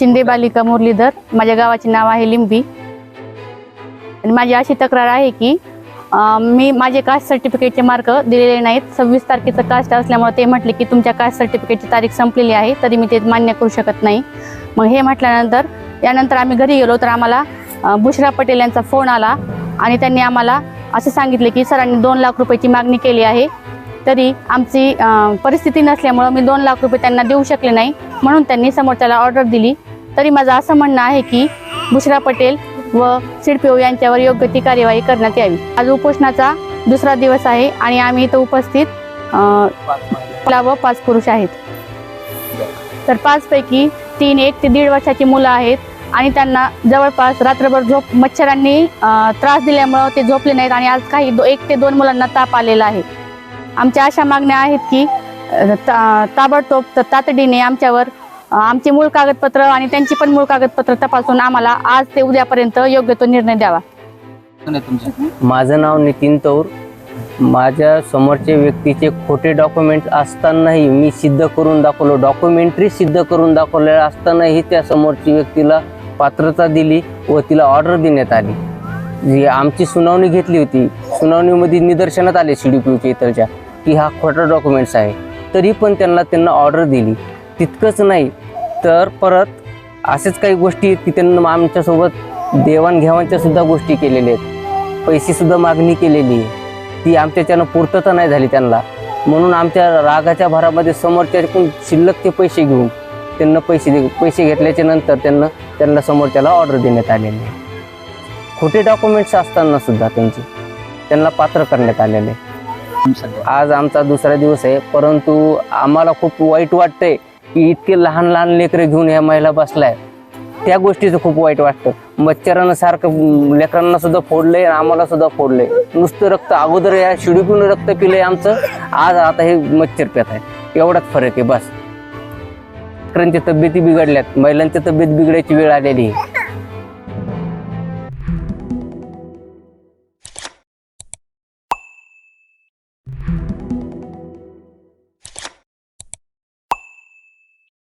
शिंदे बालिका मुरलीधर माझ्या गावाचे नाव आहे लिंबी. आणि माझी अशी तक्रार आहे की मी माझे कास्ट सर्टिफिकेटचे मार्क दिलेले नाहीत. सव्वीस तारखेचं कास्ट असल्यामुळे ते म्हटले की तुमच्या कास्ट सर्टिफिकेटची तारीख संपलेली आहे तरी मी ते मान्य करू शकत नाही. मग हे म्हटल्यानंतर यानंतर आम्ही घरी गेलो तर आम्हाला बुशरा पटेल यांचा फोन आला. आणि त्यांनी आम्हाला असे सांगितले की सरांनी दोन लाख रुपयाची मागणी केली आहे. तरी आमची परिस्थिती नसल्यामुळं मी दोन लाख रुपये त्यांना देऊ शकले नाही. म्हणून त्यांनी समोरच्याला ऑर्डर दिली. तरी माझं असं म्हणणं आहे की बुशरा पटेल व सिडपीओ यांच्यावर योग्य ती कार्यवाही करण्यात यावी. आज उपोषणाचा दुसरा दिवस आहे आणि आम्ही इथं उपस्थित व पाच पुरुष आहेत. तर पाचपैकी तीन एक ते दीड वर्षाची मुलं आहेत आणि त्यांना जवळपास रात्रभर झोप मच्छरांनी त्रास दिल्यामुळं ते झोपले नाहीत आणि आज काही दो- एक ते दोन मुलांना ताप आलेला आहे. आमच्या अशा मागण्या आहेत की ता- ताबडतोब तातडीने आमच्यावर आमची मूळ कागदपत्र आणि त्यांची पण मूळ कागदपत्र तपासून आम्हाला आज ते उद्यापर्यंत योग्य तो निर्णय द्यावा. माझं नाव नितीन तौर. माझ्या समोरच्या व्यक्तीचे खोटे डॉक्युमेंट असतानाही मी सिद्ध करून दाखवलो डॉक्युमेंटरी सिद्ध करून दाखवलेलं असतानाही त्या समोरची व्यक्तीला पात्रता दिली व तिला ऑर्डर देण्यात आली. जी आमची सुनावणी घेतली होती सुनावणीमध्ये निदर्शनात आले सी डी पीच्या इतरच्या की हा खोटा डॉक्युमेंट्स आहे. तरी पण त्यांना त्यांना ऑर्डर दिली. तितकंच नाही तर परत असेच काही गोष्टी आहेत की त्यांना आमच्यासोबत देवाणघेवाणच्या सुद्धा गोष्टी केलेल्या आहेत. पैसेसुद्धा मागणी केलेली आहे. ती आमच्याच्यानं पूर्तता नाही झाली त्यांना. म्हणून आमच्या रागाच्या भरामध्ये समोरच्याकडून शिल्लक ते पैसे घेऊन त्यांना पैसे दे पैसे घेतल्याच्या नंतर त्यांना त्यांना समोरच्याला ऑर्डर देण्यात आलेली आहे. खोटे डॉक्युमेंट्स असताना सुद्धा त्यांचे त्यांना पात्र करण्यात आलेले आज आमचा दुसरा दिवस आहे परंतु आम्हाला खूप वाईट वाटतंय इतके लहान लहान लेकरं घेऊन ह्या महिला बसलाय. त्या गोष्टीचं खूप वाईट वाटतं. मच्छरानं सारखं लेकरांना सुद्धा फोडलंय आणि आम्हाला सुद्धा फोडलंय. नुसतं रक्त अगोदर या शिडीपून रक्त पिलंय आमचं आज आता हे मच्छर पेत आहे एवढाच फरक आहे बस. लेकरांच्या तब्येती बिघडल्यात. महिलांच्या तब्येत बिघडायची वेळ आलेली आहे.